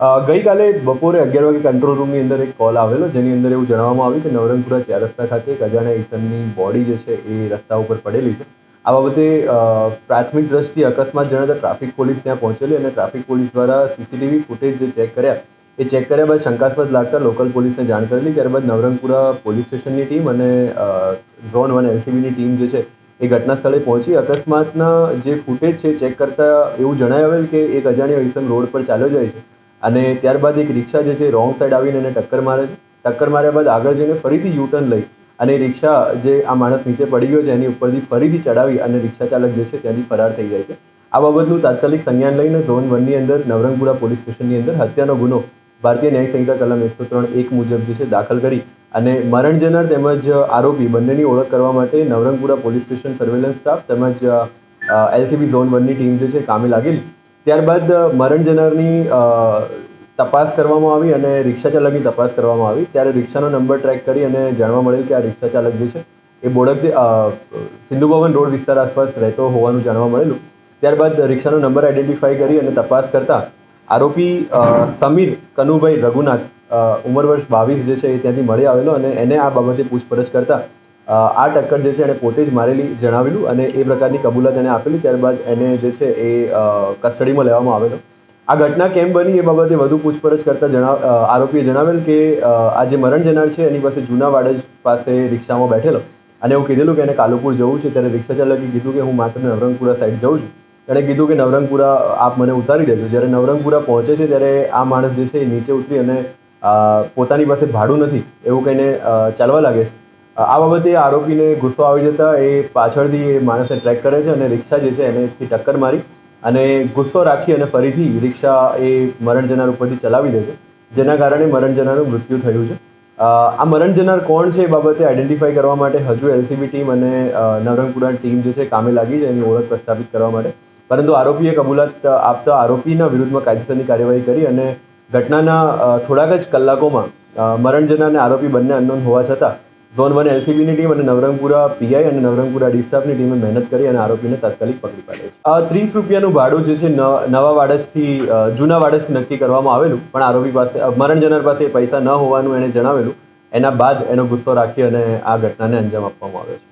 ગઈકાલે બપોરે અગિયાર વાગે કંટ્રોલ રૂમની અંદર એક કોલ આવેલો, જેની અંદર એવું જણાવવામાં આવ્યું કે નવરંગપુરા ચાર રસ્તા ખાતે એક અજાણ્યા ઈસમની બોડી જે છે એ રસ્તા ઉપર પડેલી છે. આ બાબતે પ્રાથમિક દ્રષ્ટિએ અકસ્માત જણાતા ટ્રાફિક પોલીસ ત્યાં પહોંચેલી અને ટ્રાફિક પોલીસ દ્વારા સીસીટીવી ફૂટેજ જે ચેક કર્યા, એ ચેક કર્યા બાદ શંકાસ્પદ લાગતા લોકલ પોલીસને જાણ કરેલી, ત્યારબાદ નવરંગપુરા પોલીસ સ્ટેશનની ટીમ અને ઝોન વન એલસીબીની ટીમ જે છે એ ઘટના સ્થળે પહોંચી. અકસ્માતના જે ફૂટેજ છે ચેક કરતા એવું જણાવેલ કે એક અજાણ્યો ઈસમ રોડ પર ચાલ્યો જાય છે. અને ત્યારબાદ એક રિક્ષા જે છે, રોંગ સાઈડ આવીને એને ટક્કર મારે છે. ટક્કર માર્યા બાદ આગળ જઈને ફરીથી યુટર્ન લઈ અને રિક્ષા જે આ માણસ નીચે પડી ગયો છે, એની ઉપરથી ફરીથી ચડાવી અને રિક્ષા ચાલક જે છે, ત્યાંથી ફરાર થઈ જાય છે. આ બાબતનું તાત્કાલિક સંજ્ઞાન લઈને ઝોન વનની અંદર, નવરંગપુરા પોલીસ સ્ટેશનની અંદર હત્યાનો ગુનો ભારતીય ન્યાય સંહિતા કલમ એકસો ત્રણ એક મુજબ જે છે, દાખલ કરી અને મરણ જનાર તેમજ આરોપી બંનેની ઓળખ કરવા માટે Navrangpura police station surveillance staff તેમજ એલસીબી ઝોન વનની ટીમ જે છે, કામે લાગેલી. ત્યારબાદ મરણ જનારની તપાસ કરવામાં આવી અને રિક્ષા ચાલકની તપાસ કરવામાં આવી. ત્યારે રિક્ષાનો નંબર ટ્રેક કરી અને જાણવા મળેલ કે આ રિક્ષા ચાલક જે છે એ અ, સિંધુ ભવન રોડ વિસ્તાર આસપાસ રહેતો હોવાનું જાણવા મળેલું. ત્યારબાદ રિક્ષાનો નંબર આઈડેન્ટિફાઈ કરી અને તપાસ કરતા આરોપી સમીર કનુભાઈ રઘુનાથ ઉંમર વર્ષ બાવીસ જે છે એ ત્યાંથી મળી આવેલો અને એને આ બાબતે પૂછપરછ કરતા આ ટક્કર જે છે એણે પોતે જ મારેલી જણાવેલું અને એ પ્રકારની કબૂલાત એને આપેલી ત્યારબાદ એને જે છે એ કસ્ટડીમાં લેવામાં આવેલો. આ ઘટના કેમ બની એ બાબતે વધુ પૂછપરછ કરતા જણાવ આરોપીએ જણાવેલ કે આ જે મરણ જનાર છે એની પાસે જૂના વાડજ પાસે રિક્ષામાં બેઠેલો અને એવું કીધેલું કે એને કાલુપુર જવું છે ત્યારે રિક્ષા ચાલકે કીધું કે હું માત્ર નવરંગપુરા સાઈડ જઉં છું. એણે કીધું કે નવરંગપુરા આપ મને ઉતારી દેજો. જ્યારે નવરંગપુરા પહોંચે છે ત્યારે આ માણસ જે છે એ નીચે ઉતરી અને પોતાની પાસે ભાડું નથી એવું કહીને ચાલવા લાગે છે. આ બાબતે આરોપીને ગુસ્સો આવી જતા એ પાછળથી એ માણસને ટ્રેક કરે છે અને રિક્ષા જે છે એનેથી ટક્કર મારી અને ગુસ્સો રાખી અને ફરીથી રિક્ષા એ મરણ જનાર ઉપરથી ચલાવી દે છે. જેના કારણે મરણ જનારનું મૃત્યુ થયું છે. આ મરણ જનાર કોણ છે એ બાબતે આઈડેન્ટિફાઈ કરવા માટે હજુ એલસીબી ટીમ અને નવરંગપુરા ટીમ જે છે કામે લાગી છે, એની ઓળખ પ્રસ્થાપિત કરવા માટે. પરંતુ આરોપીએ કબૂલાત આપતા આરોપીના વિરુદ્ધમાં કાયદેસરની કાર્યવાહી કરી અને ઘટનાના થોડાક જ કલાકોમાં મરણ જનાર અને આરોપી બંને અનનોન હોવા છતાં ઝોન વન એલસીબીની ટીમ અને નવરંગપુરા પીઆઈ અને નવરંગપુરા ડિસ્ટાફની ટીમે મહેનત કરી અને આરોપીને તાત્કાલિક પકડી પાડ્યો છે. આ ત્રીસ રૂપિયાનું ભાડું જે છે નવા વાડજથી જૂના વાડજથી નક્કી કરવામાં આવેલું, પણ આરોપી પાસે મરણજનર પાસે પૈસા ન હોવાનું એણે જણાવેલું. એના બાદ એનો ગુસ્સો રાખી અને આ ઘટનાને અંજામ આપવામાં આવ્યો છે.